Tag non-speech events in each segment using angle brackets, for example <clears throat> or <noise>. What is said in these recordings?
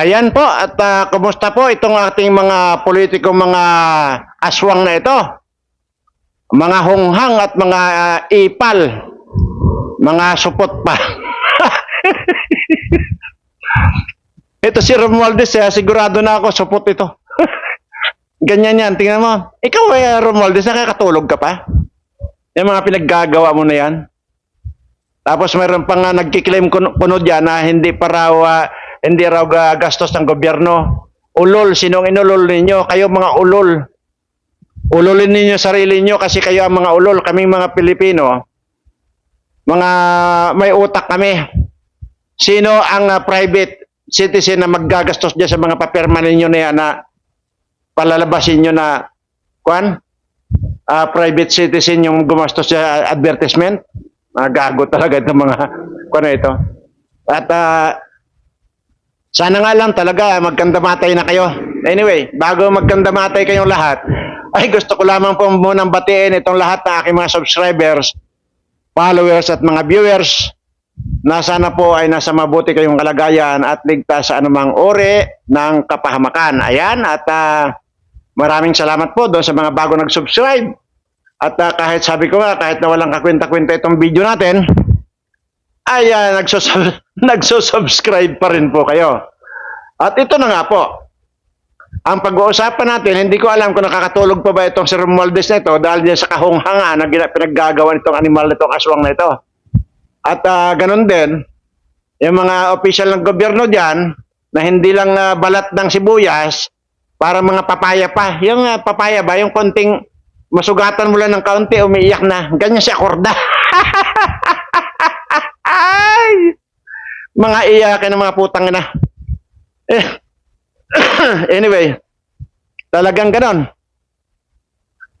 Ayan po, at ah, kumusta po itong ating mga politiko, mga aswang na ito? Mga hunghang at mga ah, ipal, mga supot pa. <laughs> ito si Romualdez, eh, sigurado na ako, supot ito. <laughs> Ganyan yan, tingnan mo. Ikaw, eh, Romualdez, nakakatulog ka pa? Yung mga pinaggagawa mo na yan? Tapos mayroon pa nga nagkiklaim kuno dyan na hindi pa raw, ah, hindi raw ga- gastos ng gobyerno. Ulol, sinong inulol ninyo? Kayo mga ulol. Ululin ninyo sarili nyo kasi kayo ang mga ulol. Kaming mga Pilipino, mga may utak kami. Sino ang ah, private citizen na maggagastos dyan sa mga papirma ninyo na yan na palalabasin nyo na, kwan? Ah, private citizen yung gumastos sa advertisement? Mga gago talaga itong mga ano ito. At ah, sana nga lang talaga magkandamatay na kayo. Anyway, bago magkandamatay kayong lahat, ay gusto ko lamang po munang batiin itong lahat ng aking mga subscribers, followers at mga viewers na sana po ay nasa mabuti kayong kalagayan at ligtas sa anumang uri ng kapahamakan. Ayan, at ah, maraming salamat po doon sa mga bago nag-subscribe. At ah, kahit sabi ko nga, kahit na walang kakwenta-kwenta itong video natin, ay uh, nagsusub- <laughs> nagsusubscribe pa rin po kayo. At ito na nga po, ang pag-uusapan natin, hindi ko alam kung nakakatulog pa ba itong si Romualdez na ito dahil din sa kahunghangan na pinaggagawa nitong animal na itong aswang na ito. At ah, ganun din, yung mga official ng gobyerno dyan, na hindi lang ah, balat ng sibuyas, para mga papaya pa. Yung ah, papaya ba, yung konting masugatan mo lang ng kaunti, umiiyak na. Ganyan si Akorda. <laughs> Ay! Mga iyakin ng mga putang na. Eh, <coughs> anyway, talagang ganon.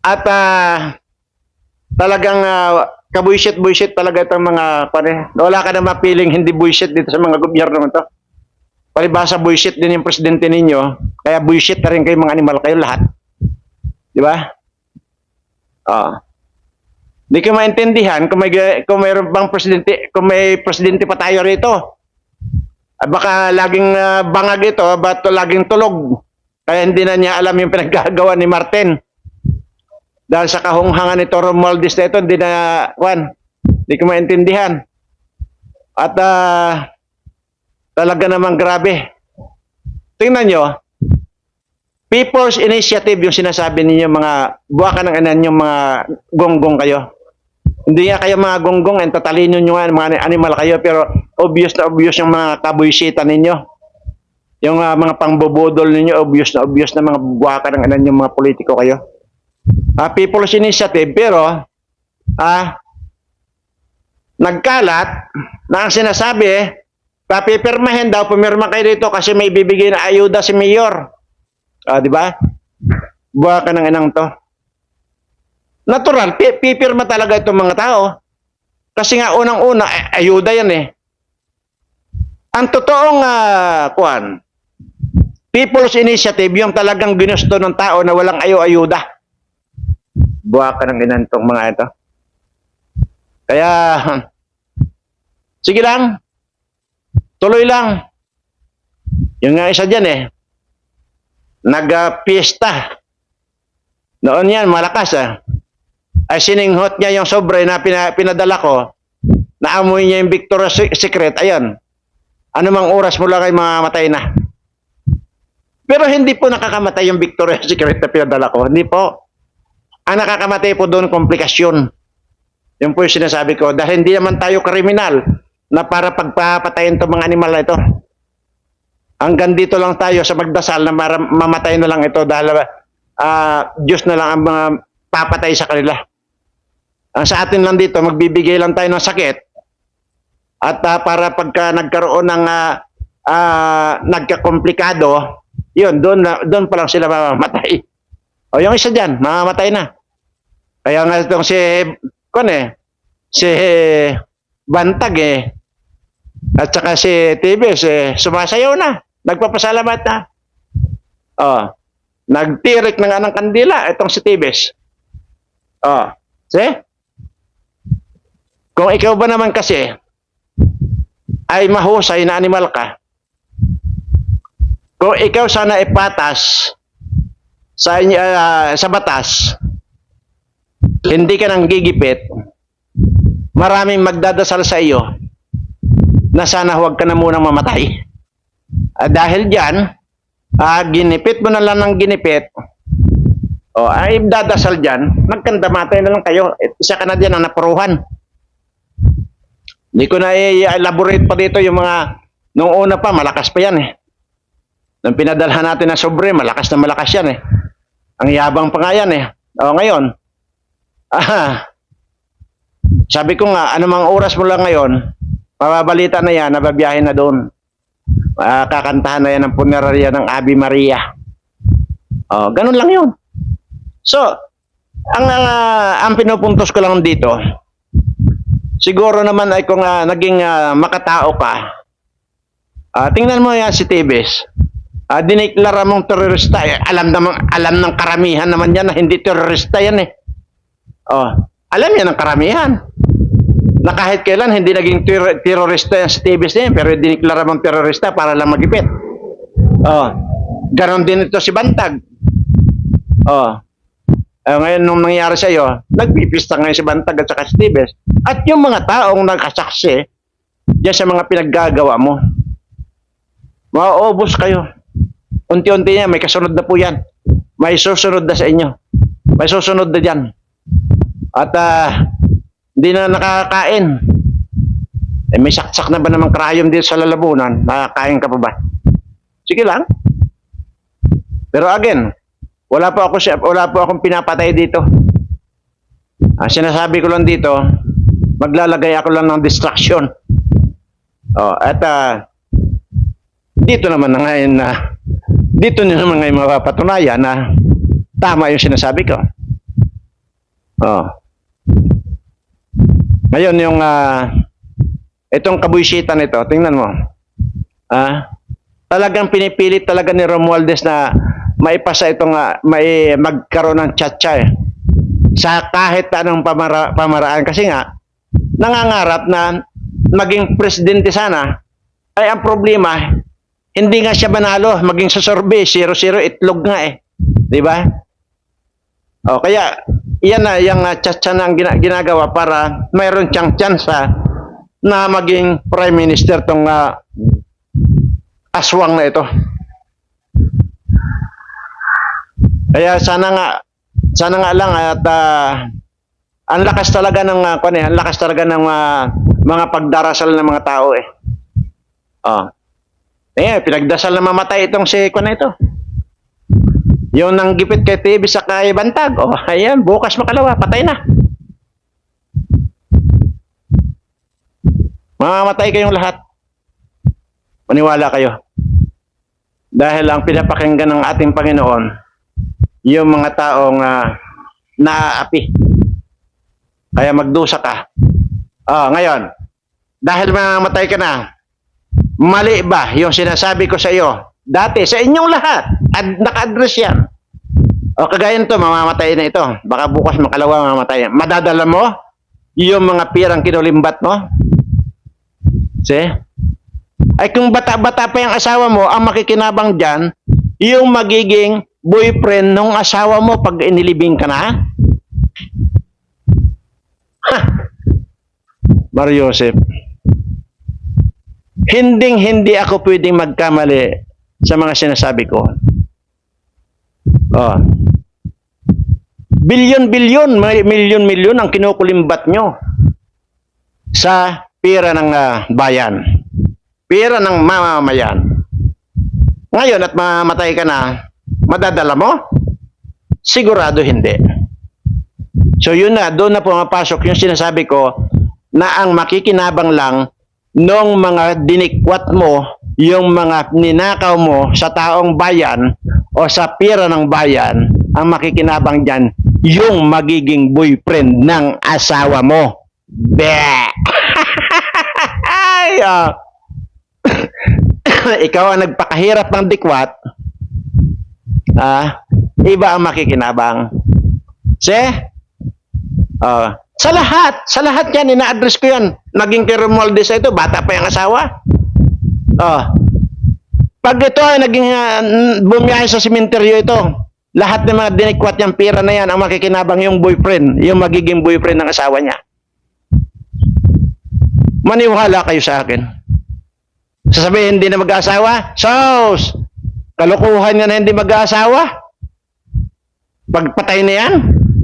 At ah, talagang uh, kabuisit-buisit talaga itong mga pare. Wala ka na mapiling hindi buisit dito sa mga gobyerno to. Palibasa buisit din yung presidente ninyo. Kaya buisit na rin kayo mga animal kayo lahat. Di ba? Oo. Di ko maintindihan kung may kung mayroon bang presidente, kung may presidente pa tayo rito. Ah, Baka laging ah, bangag ito, ba't laging tulog. Kaya hindi na niya alam yung <laughs> pinaggagawa ni Martin. Dahil sa kahunghangan ni Romualdez na ito, hindi na, Juan, hindi ko maintindihan. At ah, talaga namang grabe. Tingnan nyo, People's Initiative yung sinasabi ninyo mga buwakan ng anan yung mga gonggong kayo. Hindi nga kayo mga gonggong, and tatalino nyo nga, mga animal kayo, pero obvious na obvious yung mga kabuisitan ninyo. Yung ah, mga pangbobodol ninyo, obvious na obvious na mga buwakan ng anan yung mga politiko kayo. Ah, People's Initiative, pero ah, nagkalat na ang sinasabi, papipirmahin daw, pumirma kayo dito kasi may bibigay na ayuda si Mayor. Ah, di ba? Buha ka ng inang to. Natural, pi- pipirma talaga itong mga tao. Kasi nga unang-una, ay- ayuda yan eh. Ang totoong ah, kuan, People's Initiative, yung talagang ginusto ng tao na walang ayo-ayuda. Buha ka ng inang tong mga ito. Kaya, sige lang, tuloy lang. Yung nga isa dyan eh, nag-fiesta. Noon yan, malakas ah. Ay sininghot niya yung sobre na pina, pinadala ko. Naamoy niya yung Victoria's Secret. Ayun. Ano mang oras mo lang ay mamatay na. Pero hindi po nakakamatay yung Victoria's <laughs> Secret na pinadala ko. Hindi po. Ang nakakamatay po doon, komplikasyon. Yung po yung sinasabi ko. Dahil hindi naman tayo kriminal na para pagpapatayin itong mga animal na ito. Hanggang dito lang tayo sa magdasal na mamatay na lang ito dahil ah, Diyos na lang ang mga papatay sa kanila. Ang sa atin lang dito, magbibigay lang tayo ng sakit at ah, para pagka nagkaroon ng ah, ah, nagkakomplikado, yun, doon, doon pa lang sila mamamatay. O yung isa dyan, mamamatay na. Kaya nga itong si, kung eh, si Bantag eh, at saka si Tibes, eh, sumasayaw na. Nagpapasalamat na. Oh, nagtirik na nga ng kandila itong si Tibes. Oh, see? Kung ikaw ba naman kasi ay mahusay na animal ka, kung ikaw sana ipatas sa ah, sa batas, hindi ka nang gigipit, maraming magdadasal sa iyo na sana huwag ka na munang mamatay. Ah, dahil diyan, ah, ginipit mo na lang ng ginipit, o ay dadasal diyan, magkandamatay na lang kayo. Isa ka na diyan ang napuruhan. Hindi ko na i-elaborate pa dito yung mga nung una pa malakas pa yan eh. Nung pinadalhan natin na sobre, malakas na malakas yan eh. Ang yabang pa nga yan eh. O ngayon, <laughs> ah, sabi ko nga, anumang oras mo lang ngayon, mababalita na yan, nababiyahin na doon. Ah, kakantahan na yan ng punerarya ng Abi Maria. Oh, ganun lang yun. So, ang ah, ang pinupuntos ko lang dito, siguro naman ay kung ah, naging ah, makatao ka, ah, tingnan mo yan si Tibes. Ah, diniklara mong terorista. Eh, alam namang alam ng karamihan naman yan na hindi terorista yan eh. Oh, alam yan ng karamihan. Na kahit kailan hindi naging ter- terorista yan si Tibes na pero diniklara mong terorista para lang magipit. Oh, ganon din ito si Bantag. Oh, eh, ngayon nung nangyari sa iyo, nagpipista ngayon si Bantag at saka si Tibes. At yung mga taong nagkasaksi diyan sa mga pinaggagawa mo, mauubos kayo. Unti-unti niya, may kasunod na po yan. May susunod na sa inyo. May susunod na dyan. At ah, hindi na nakakain. Eh, may saksak na ba namang krayom dito sa lalabunan? Nakakain ka pa ba? Sige lang. Pero again, wala po ako siya, wala po akong pinapatay dito. Ang sinasabi ko lang dito, maglalagay ako lang ng distraction. Oh, at ah, dito naman na ngayon na dito nyo naman ngayon mapapatunayan na tama yung sinasabi ko. Oh. Ngayon yung ah, itong kabuisitan nito, tingnan mo. Ah, talagang pinipilit talaga ni Romualdez na maipasa itong ah, may magkaroon ng tiyatsa eh. Sa kahit anong pamara, pamaraan. Kasi nga nangangarap na maging presidente sana. Ay ang problema hindi nga siya manalo. Maging sa survey 0-0 itlog nga eh. Di ba? O kaya yan na yung uh, tiyatsa na ang gina- ginagawa para mayroon siyang tsansa na maging prime minister tong ah, aswang na ito kaya sana nga sana nga lang at ah, ang lakas talaga ng uh, eh, ang lakas talaga ng ah, mga pagdarasal ng mga tao eh. Oh. Eh, pinagdasal na mamatay itong si na ito. Yung nanggipit kay TV sa kay Bantag. Oh, ayan, bukas makalawa, patay na. Mamamatay kayong lahat. Maniwala kayo. Dahil ang pinapakinggan ng ating Panginoon, yung mga taong uh, naaapi. Kaya magdusa ka. Oh, ngayon, dahil mamamatay ka na, mali ba yung sinasabi ko sa iyo? Dati, sa inyong lahat, ad, naka-address yan. O kagaya nito, mamamatay na ito. Baka bukas makalawa mamamatay. Madadala mo yung mga pirang kinulimbat mo? See? Ay kung bata-bata pa yung asawa mo, ang makikinabang dyan, yung magiging boyfriend ng asawa mo pag inilibing ka na? Ha! Mario Joseph, hinding hindi ako pwedeng magkamali sa mga sinasabi ko. Oh. Bilyon-bilyon, milyon-milyon ang kinukulimbat nyo sa pera ng ah, bayan. Pera ng mamamayan. Ngayon at mamatay ka na, madadala mo? Sigurado hindi. So yun na, doon na pumapasok yung sinasabi ko na ang makikinabang lang nung mga dinikwat mo, yung mga ninakaw mo sa taong bayan o sa pera ng bayan, ang makikinabang dyan, yung magiging boyfriend ng asawa mo. Be! <laughs> Ah. <coughs> Ikaw ang nagpakahirap ng dikwat, ah, iba ang makikinabang. See? Ah, sa lahat, sa lahat yan, ina-address ko yan. Naging kay Romualdez ito, bata pa yung asawa. Oh. Pag ito ay naging uh, bumiyahe sa simenteryo ito, lahat ng mga dinikwat niyang pira na yan ang makikinabang yung boyfriend, yung magiging boyfriend ng asawa niya. Maniwala kayo sa akin. Sasabihin hindi na mag-asawa? Sos! Kalukuhan niya na hindi mag-asawa? Pagpatay na yan?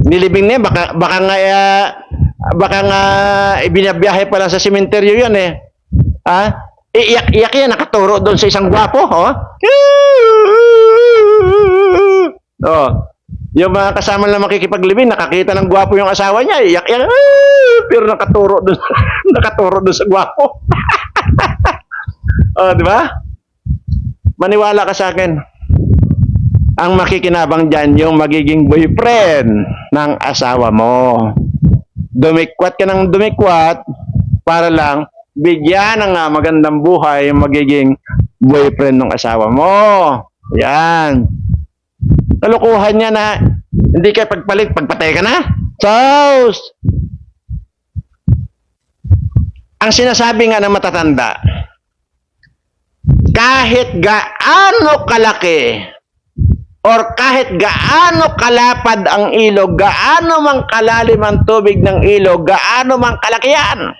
Nilibing na yan? Baka, baka nga, ah, baka nga ibinabiyahe pa lang sa simenteryo yan eh. Ha? Iiyak-iyak yan, nakaturo doon sa isang gwapo, oh. <laughs> Oh. Yung mga kasama na makikipaglibing, nakakita ng gwapo yung asawa niya, iyak-iyak, "Ah!" <laughs> pero nakaturo doon, <laughs> nakaturo doon sa gwapo. oh, di ba? Maniwala ka sa akin. Ang makikinabang dyan, yung magiging boyfriend ng asawa mo. Dumikwat ka ng dumikwat para lang bigyan ng ah, magandang buhay yung magiging boyfriend ng asawa mo. Yan. Kalukuhan niya na hindi ka pagpalit, pagpatay ka na. Sos! Ang sinasabi nga ng matatanda, kahit gaano kalaki or kahit gaano kalapad ang ilog, gaano mang kalalim ang tubig ng ilog, gaano mang kalaki yan,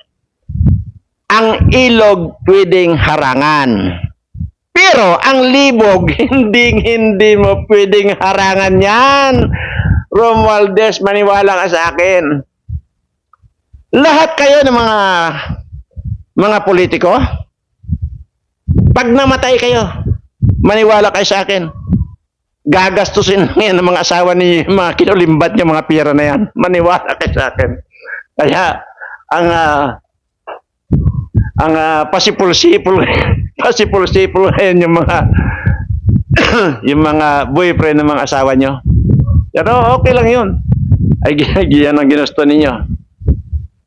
ang ilog pwedeng harangan. Pero ang libog, <laughs> hindi hindi mo pwedeng harangan yan. Romualdez, maniwala ka sa akin. Lahat kayo ng mga mga politiko, pag namatay kayo, maniwala kayo sa akin. Gagastusin ngayon ng mga asawa ni mga kinulimbat niya mga pira na yan. Maniwala kayo sa akin. Kaya, ang ah, ang ah, pasipul-sipul <laughs> pasipul-sipul ngayon yung mga <coughs> yung mga boyfriend ng mga asawa nyo. Pero okay lang yun. Ay, <laughs> yan ang ginusto ninyo.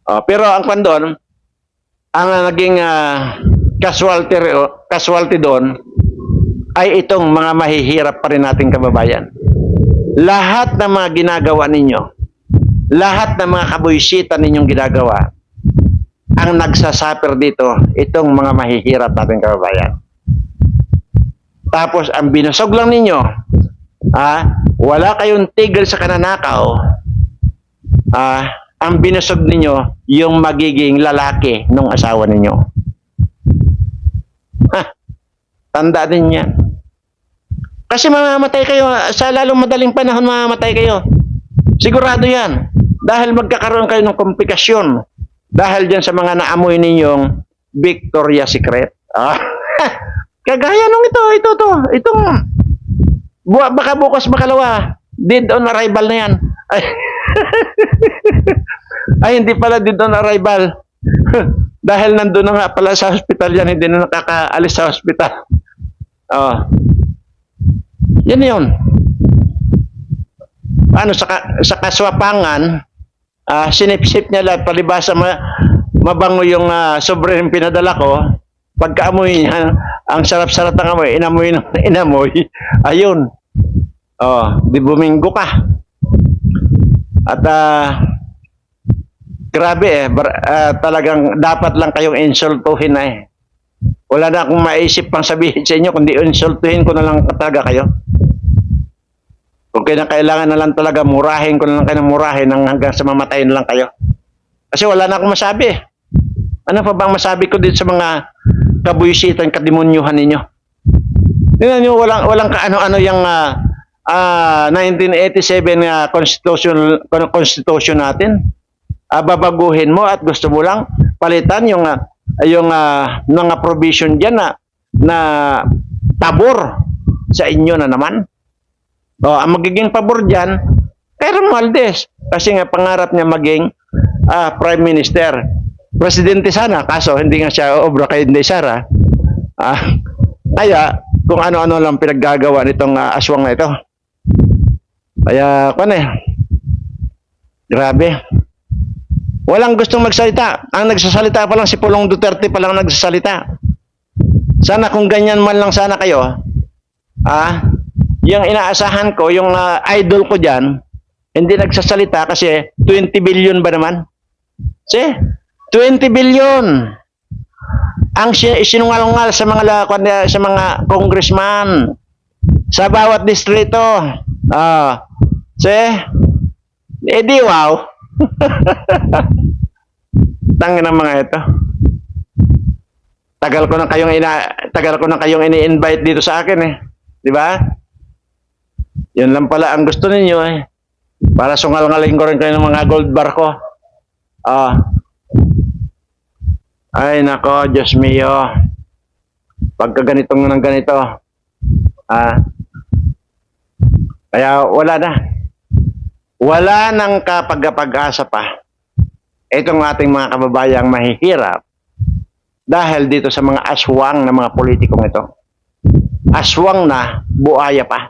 Oh, pero ang kwan ang ah, naging ah, casualty, re- casualty doon ay itong mga mahihirap pa rin nating kababayan. Lahat ng mga ginagawa ninyo, lahat ng mga kabuisitan ninyong ginagawa, ang nagsasuffer dito, itong mga mahihirap nating kababayan. Tapos, ang binusog lang ninyo, ah, wala kayong tigil sa kananakaw, ah, ang binusog ninyo, yung magiging lalaki ng asawa ninyo. Tanda din yan. Kasi mamamatay kayo, sa lalong madaling panahon mamamatay kayo. Sigurado yan. Dahil magkakaroon kayo ng komplikasyon. Dahil dyan sa mga naamoy ninyong Victoria Secret. Ah, <laughs> kagaya nung ito, ito, to. Itong, bu- baka bukas makalawa, dead on arrival na yan. Ay, <laughs> ay hindi pala dead on arrival. <laughs> Dahil nandun na nga pala sa hospital yan, hindi na nakakaalis sa hospital. Oh. Yan yun. Ano, sa, sa kaswapangan, ah sinipsip niya lahat, palibasa ma, mabango yung uh, sobre yung pinadala ko, pagkaamoy niya, ang sarap-sarap ng amoy, inamoy <laughs> inamoy, ayun. Oh, di buminggo ka. At ah, grabe eh, bar- ah, talagang dapat lang kayong insultuhin na eh. Wala na akong maisip pang sabihin sa inyo, kundi insultuhin ko na lang talaga kayo. Kung kailangan na lang talaga, murahin ko na lang kayo ng murahin hang- hanggang sa mamatayin na lang kayo. Kasi wala na akong masabi. Ano pa bang masabi ko din sa mga kabuyisitan, kademonyuhan ninyo? Tingnan nyo, walang, walang kaano-ano yung ah, ah, 1987 nga constitution, constitution natin. Ah, babaguhin mo at gusto mo lang palitan yung ah, yung ah, mga provision diyan na na pabor sa inyo na naman. O, ang magiging pabor diyan kay Romualdez kasi nga pangarap niya maging ah, prime minister. Presidente sana kaso hindi nga siya obra kay Inday Sara. Ah, kaya kung ano-ano lang pinaggagawa nitong ah, aswang na ito. Kaya kung eh, grabe. Walang gustong magsalita. Ang nagsasalita pa lang si Pulong Duterte pa lang nagsasalita. Sana kung ganyan man lang sana kayo, ah, yung inaasahan ko, yung ah, idol ko diyan, hindi nagsasalita kasi 20 billion ba naman? Si, 20 billion. ang si- sinungalingal sa mga kwan- sa mga congressman sa bawat distrito. Ah. see? Eh di wow. Tangin ng mga ito. Tagal ko na kayong ina tagal ko na kayong ini-invite dito sa akin eh. 'Di ba? Yun lang pala ang gusto ninyo eh. Para sungal-ngaling ko rin kayo ng mga gold bar ko. Ah. Ay nako, Diyos mio. Pagka ganitong ng ganito. Ah. Kaya wala na. Wala nang kapag-asa pa. Itong ating mga kababayang mahihirap dahil dito sa mga aswang na mga politikong ito. Aswang na, buaya pa.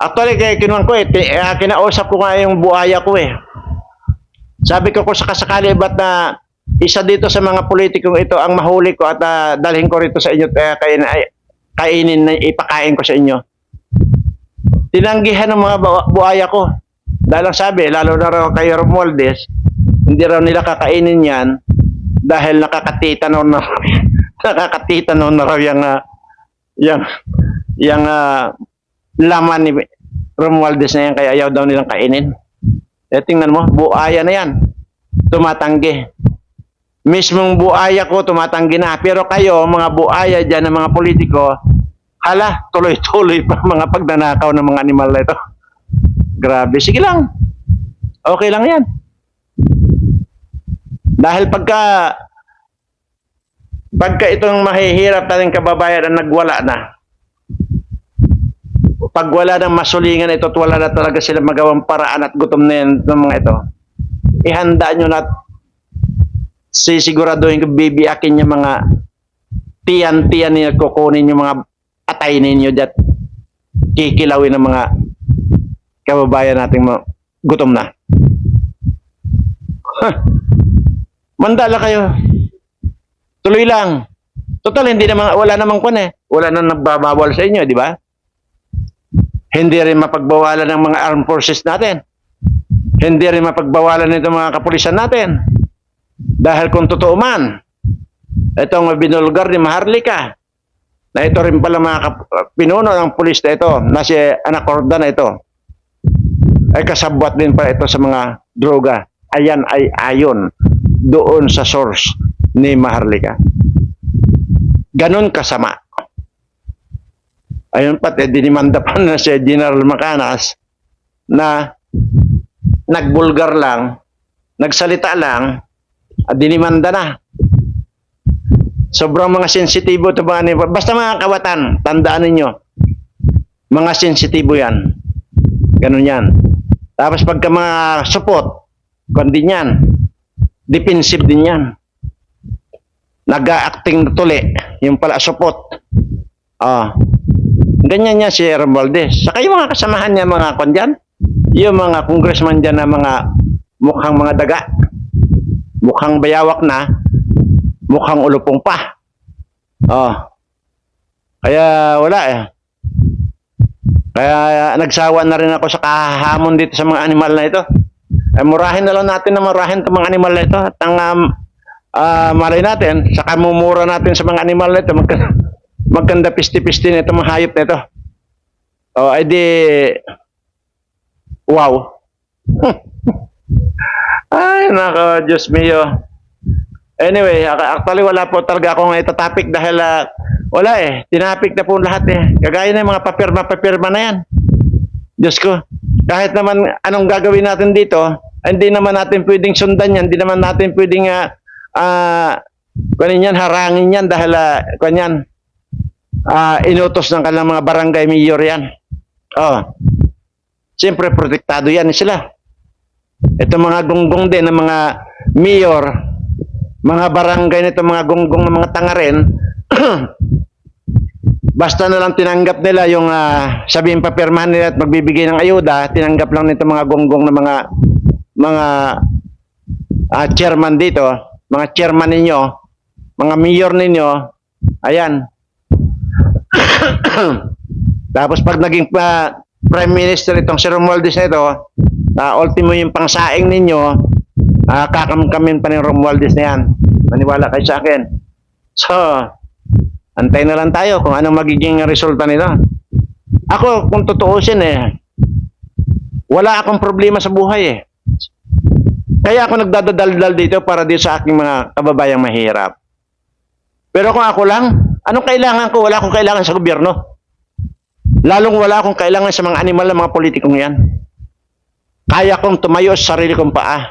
Actually, kaya kinuha ko eh, eh, kinausap ko nga yung buaya ko eh. Sabi ko kung sakasakali ba't na isa dito sa mga politikong ito ang mahuli ko at ah, dalhin ko rito sa inyo kaya kain, ay, kainin na ipakain ko sa inyo. Tinanggihan ng mga bu- buaya ko. Dahil ang sabi, lalo na raw kay Romualdez, hindi raw nila kakainin yan dahil nakakatita noon na <laughs> nakakatita noon na raw yung ah, yung yung ah, laman ni Romualdez na yan kaya ayaw daw nilang kainin. Eh tingnan mo, buaya na yan. Tumatanggi. Mismong buaya ko tumatanggi na. Pero kayo, mga buaya dyan ng mga politiko, hala, tuloy-tuloy pa mga pagnanakaw ng mga animal na ito. Grabe. Sige lang. Okay lang yan. Dahil pagka pagka itong mahihirap nating kababayan ang nagwala na, pag wala ng masulingan ito at wala na talaga sila magawang paraan at gutom na yan ng mga ito, ihanda nyo na at sisiguraduhin ko bibiakin yung mga tiyan-tiyan niya kukunin yung mga atay ninyo at kikilawin ng mga kababayan nating mga gutom na. Mandala kayo. Tuloy lang. Total, hindi naman, wala namang kun eh. Wala nang nagbabawal sa inyo, di ba? Hindi rin mapagbawalan ng mga armed forces natin. Hindi rin mapagbawalan nito mga kapulisan natin. Dahil kung totoo man, itong binulgar ni Maharlika, na ito rin pala mga pinuno ng pulis na ito, na si Anacorda na ito, ay kasabwat din pala ito sa mga droga. Ayan ay ayon doon sa source ni Maharlika. Ganon kasama. Ayun pa, eh, dinimanda pa na si General Macanas na nagbulgar lang, nagsalita lang, at dinimanda na. Sobrang mga sensitibo ito mga animal. Basta mga kawatan, tandaan ninyo, mga sensitibo yan. Ganun yan. Tapos pagka mga support, kung din yan, defensive din yan. Nag-acting tuli, yung pala support. Ah. Ganyan niya si Romualdez. Saka yung mga kasamahan niya mga kon dyan, yung mga congressman dyan na mga mukhang mga daga, mukhang bayawak na, mukhang ulupong pa. Oh. Kaya wala eh. Kaya nagsawa na rin ako sa kahamon dito sa mga animal na ito. Eh, murahin na lang natin na murahin itong mga animal na ito. At ang um, ah, malay natin, sa kamumura natin sa mga animal na ito, magka, magkanda pisti-pisti na itong mga hayop na ito. O, ay di, wow. <laughs> ay, nako, Diyos mio. Anyway, ac- actually wala po talaga akong itatopic dahil ah, wala eh. Tinapik na po lahat eh. Kagaya ng mga papirma-papirma na yan. Diyos ko. Kahit naman anong gagawin natin dito, hindi naman natin pwedeng sundan yan. Hindi naman natin pwedeng uh, kunin yan, harangin yan dahil uh, yan, ah, inutos ng kanilang mga barangay mayor yan. Oh. Siyempre, protektado yan sila. Ito mga gonggong din ng mga mayor, mga barangay nito, mga gonggong ng mga tanga rin, <clears throat> basta na lang tinanggap nila yung uh, sabihin papirmahan nila at magbibigay ng ayuda, tinanggap lang nito mga gonggong ng mga mga ah, chairman dito, mga chairman ninyo, mga mayor ninyo, ayan. <clears throat> Tapos pag naging pa prime minister itong si Romualdez na ito, ah, ultimo yung pangsaing ninyo, ah, kakamkamin pa ni Romualdez na yan. Maniwala kayo sa akin. So, antay na lang tayo kung anong magiging resulta nito. Ako, kung tutuusin eh, wala akong problema sa buhay eh. Kaya ako nagdadaldal dito para dito sa aking mga kababayang mahirap. Pero kung ako lang, anong kailangan ko? Wala akong kailangan sa gobyerno. Lalong wala akong kailangan sa mga animal na mga politikong yan. Kaya kong tumayo sa sarili kong paa.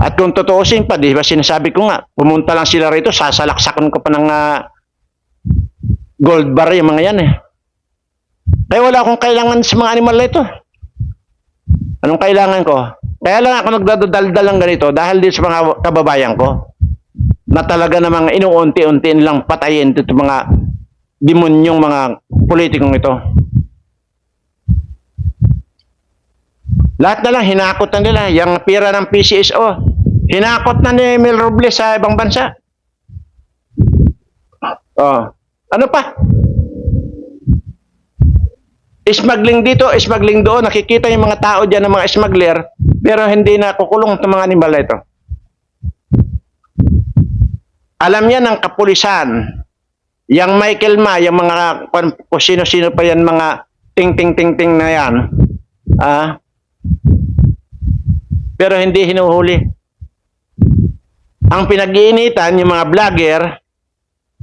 At kung tutuusin pa, di ba sinasabi ko nga, pumunta lang sila rito, sasalaksakan ko pa ng ah, gold bar yung mga yan eh. Kaya wala akong kailangan sa mga animal na ito. Anong kailangan ko? Kaya lang ako nagdadaldal lang ganito dahil din sa mga kababayan ko na talaga namang inuunti-unti nilang patayin ito mga demonyong mga politikong ito. Lahat na lang, hinakot na nila. Yung pira ng PCSO, hinakot na ni Mel Robles sa ibang bansa. Oh. Ano pa? Smuggling dito, smuggling doon. Nakikita yung mga tao dyan ng mga smuggler, pero hindi na kukulong itong mga animal ito. Alam yan ng kapulisan. Yang Michael Ma, yung mga kung sino-sino pa yan, mga ting-ting-ting-ting na yan. Ah, pero hindi hinuhuli. Ang pinag-iinitan yung mga vlogger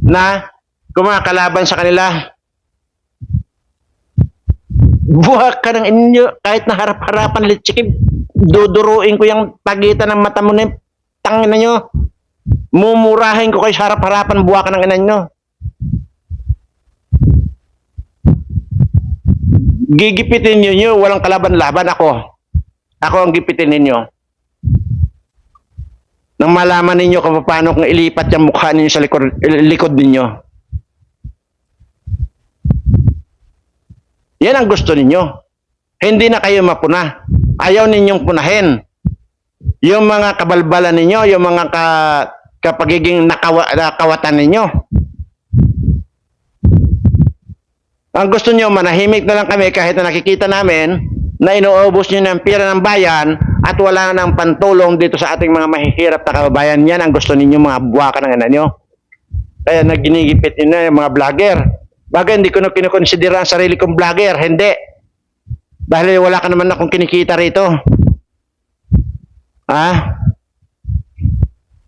na kumakalaban sa kanila. Buwak ka ng inyo kahit na harap-harapan litsikib. Duduruin ko yung pagitan ng mata mo na yung tangin nyo. Mumurahin ko kayo sa harap-harapan buwak ka ng inan nyo. Gigipitin nyo nyo, walang kalaban-laban ako. Ako ang gipitin ninyo. Nang malaman ninyo kung paano kung ilipat yung mukha ninyo sa likod, likod ninyo. Yan ang gusto ninyo. Hindi na kayo mapuna. Ayaw ninyong punahin. Yung mga kabalbalan ninyo, yung mga ka, kapagiging nakawa, nakawatan ninyo. Ang gusto nyo, manahimik na lang kami kahit na nakikita namin na inuubos nyo ng pira ng bayan at wala nang pantulong dito sa ating mga mahihirap na kababayan. Yan ang gusto ninyo mga buwaka ng ina nyo. Kaya nagginigipit nyo yung mga vlogger. Bagay, hindi ko na kinukonsidera ang sarili kong vlogger. Hindi. Dahil wala ka naman akong kinikita rito. Ha?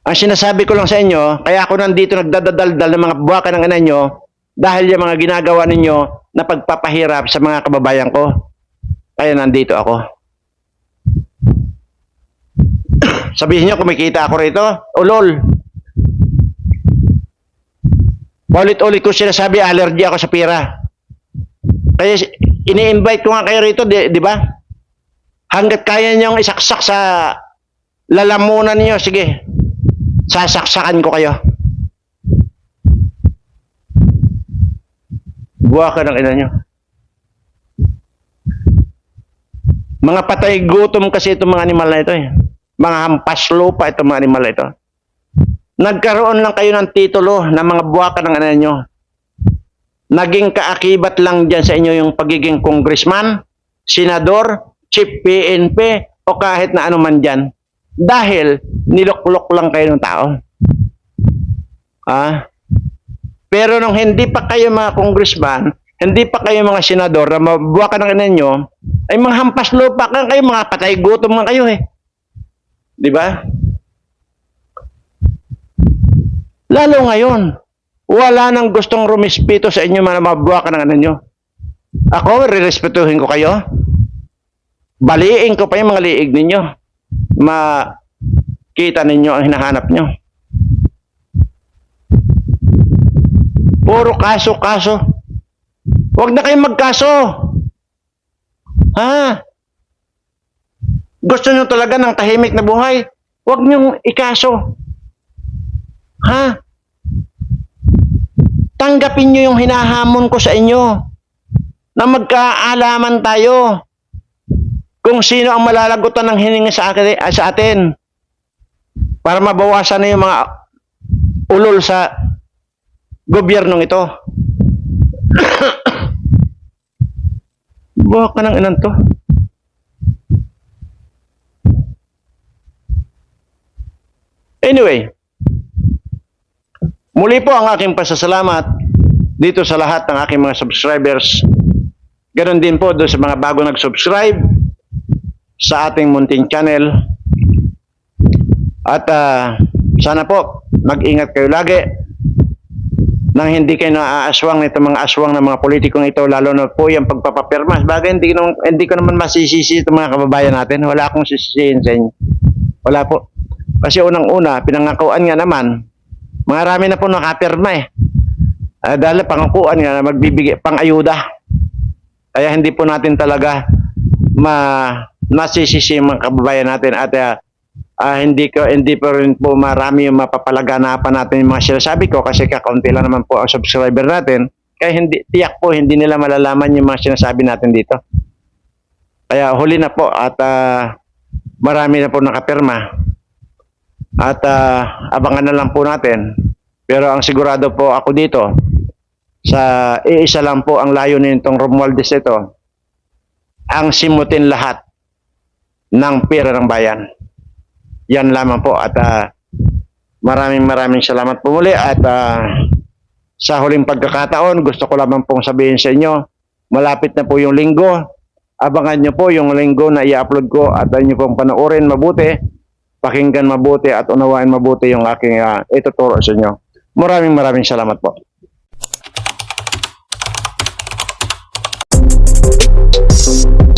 Ang sinasabi ko lang sa inyo, kaya ako nandito nagdadaldal ng mga buwaka ng ina nyo dahil yung mga ginagawa ninyo na pagpapahirap sa mga kababayan ko. Kaya nandito ako. Sabihin nyo, kumikita ako rito. Ulol. Paulit-ulit ko sinasabi, allergy ako sa pira. Kaya ini-invite ko nga kayo rito, di, di ba? Hanggat kaya niyong isaksak sa lalamunan niyo, sige. Sasaksakan ko kayo. Buwa ka ng ina nyo. Mga patay gutom kasi itong mga animal na ito eh. Mga hampas lupa itong mga animal ito. Nagkaroon lang kayo ng titulo na mga buwaka ng ano nyo. Naging kaakibat lang dyan sa inyo yung pagiging congressman, senador, chief PNP, o kahit na ano man dyan. Dahil niluklok lang kayo ng tao. Ah? Pero nung hindi pa kayo mga congressman, hindi pa kayo mga senador na mabuwakan ng inan nyo, ay mga hampas lupa ka kayo, mga patay gutom nga kayo eh. Di ba? Lalo ngayon, wala nang gustong rumispito sa inyo mga mabuwakan ng inan nyo. Ako, rirespetuhin ko kayo. Baliin ko pa yung mga liig ninyo. Makita ninyo ang hinahanap nyo. Puro kaso-kaso. Huwag na kayong magkaso. Ha? Gusto nyo talaga ng tahimik na buhay? Huwag nyo ikaso. Ha? Tanggapin nyo yung hinahamon ko sa inyo na magkaalaman tayo kung sino ang malalagutan ng hininga sa atin, sa atin para mabawasan na yung mga ulol sa gobyernong ito. <coughs> Buha ka ng inan to. Anyway, Muli po ang aking pasasalamat dito sa lahat ng aking mga subscribers. Ganon din po doon sa mga bago nag-subscribe sa ating munting channel. At ah, sana po mag-ingat kayo lagi nang hindi kayo naaaswang nito mga aswang ng mga politikong ito lalo na po yung pagpapapirma. Bagay hindi, naman- hindi ko naman masisisi itong mga kababayan natin. Wala akong sisisihin sa inyo. Wala po. Kasi unang-una, pinangakuan nga naman, marami na po nakapirma eh. Ah, dahil pangakuan nga na magbibigay pang-ayuda. Kaya hindi po natin talaga ma nasisisi mga kababayan natin at ah, ah, hindi ko hindi pa rin po marami yung mapapalaganapan natin yung mga sinasabi ko kasi kakaunti lang naman po ang subscriber natin. Kaya hindi tiyak po hindi nila malalaman yung mga sinasabi natin dito. Kaya huli na po at ah, marami na po nakapirma. At ah, abangan na lang po natin. Pero ang sigurado po ako dito, sa iisa lang po ang layunin nitong Romualdez ito, ang simutin lahat ng pera ng bayan. Yan lamang po at ah, maraming maraming salamat po muli at ah, sa huling pagkakataon gusto ko lamang pong sabihin sa inyo malapit na po yung linggo abangan nyo po yung linggo na i-upload ko at inyo pong panoorin mabuti pakinggan mabuti at unawain mabuti yung aking ah, ituturo sa inyo. Maraming maraming salamat po. Thank